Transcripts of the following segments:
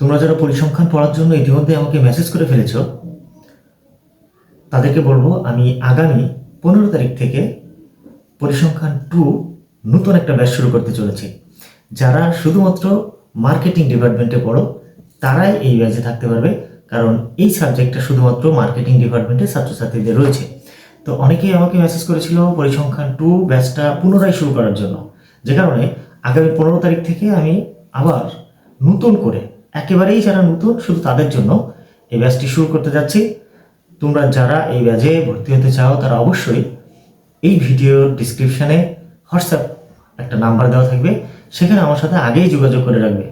তোমরা যারা পরিসংখ্যান পড়ার জন্য ইতিমধ্যে আমাকে মেসেজ করে ফেলেছ, তাদেরকে বলব আমি আগামী পনেরো তারিখ থেকে পরিসংখ্যান টু নতুন একটা ব্যাচ শুরু করতে চলেছি। যারা শুধুমাত্র মার্কেটিং ডিপার্টমেন্টে পড়ো, তারাই এই ব্যাচে থাকতে পারবে, কারণ এই সাবজেক্টটা শুধুমাত্র মার্কেটিং ডিপার্টমেন্টের ছাত্রছাত্রীদের রয়েছে। তো অনেকেই আমাকে মেসেজ করেছিল পরিসংখ্যান টু ব্যাচটা পুনরায় শুরু করার জন্য। যে কারণে আগামী পনেরো তারিখ থেকে আমি আবার নতুন করে একেবারেই যারা নতুন, শুধু তাদের জন্য এই ব্যাচটি শুরু করতে যাচ্ছি। তোমরা যারা এই ব্যাচে ভর্তি হতে চাও, তারা অবশ্যই এই ভিডিওর ডিসক্রিপশানে হোয়াটসঅ্যাপ একটা নাম্বার দেওয়া থাকবে। সেখানে আমার সাথে আগেই যোগাযোগ করে রাখবে।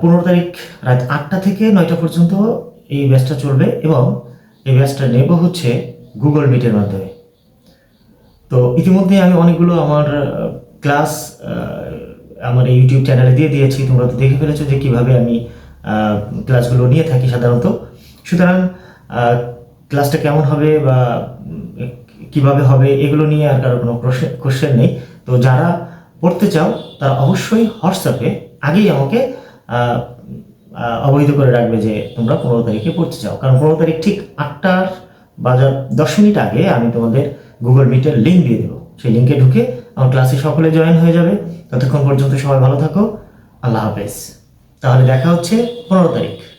পনেরো তারিখ রাত আটটা থেকে নয়টা পর্যন্ত এই ব্যাচটা চলবে এবং এই ব্যাচটা নেব হচ্ছে গুগল মিটের মাধ্যমে। তো ইতিমধ্যে আমি অনেকগুলো আমার ক্লাস আমার এই ইউটিউব চ্যানেলে দিয়ে দিয়েছি, তোমরা তো দেখে ফেলেছো যে কীভাবে আমি ক্লাসগুলো নিয়ে থাকি সাধারণত। সুতরাং ক্লাসটা কেমন হবে বা কীভাবে হবে, এগুলো নিয়ে আর কারও কোনো কোশ্চেন নেই। তো যারা পড়তে চাও, তারা অবশ্যই হোয়াটসঅ্যাপে আগেই আমাকে অবহিত করে রাখবে যে তোমরা পনেরো তারিখে পড়তে চাও। কারণ পনেরো তারিখ ঠিক আটটার বাজার, দশ মিনিট আগে আমি তোমাদের গুগল মিটের লিঙ্ক দিয়ে দেবো। সেই লিঙ্কে ঢুকে আমার ক্লাসে সকলে জয়েন হয়ে যাবে। ততক্ষণ পর্যন্ত সবাই ভালো থাকো। আল্লাহ হাফেজ। তাহলে দেখা হচ্ছে পনেরো তারিখ।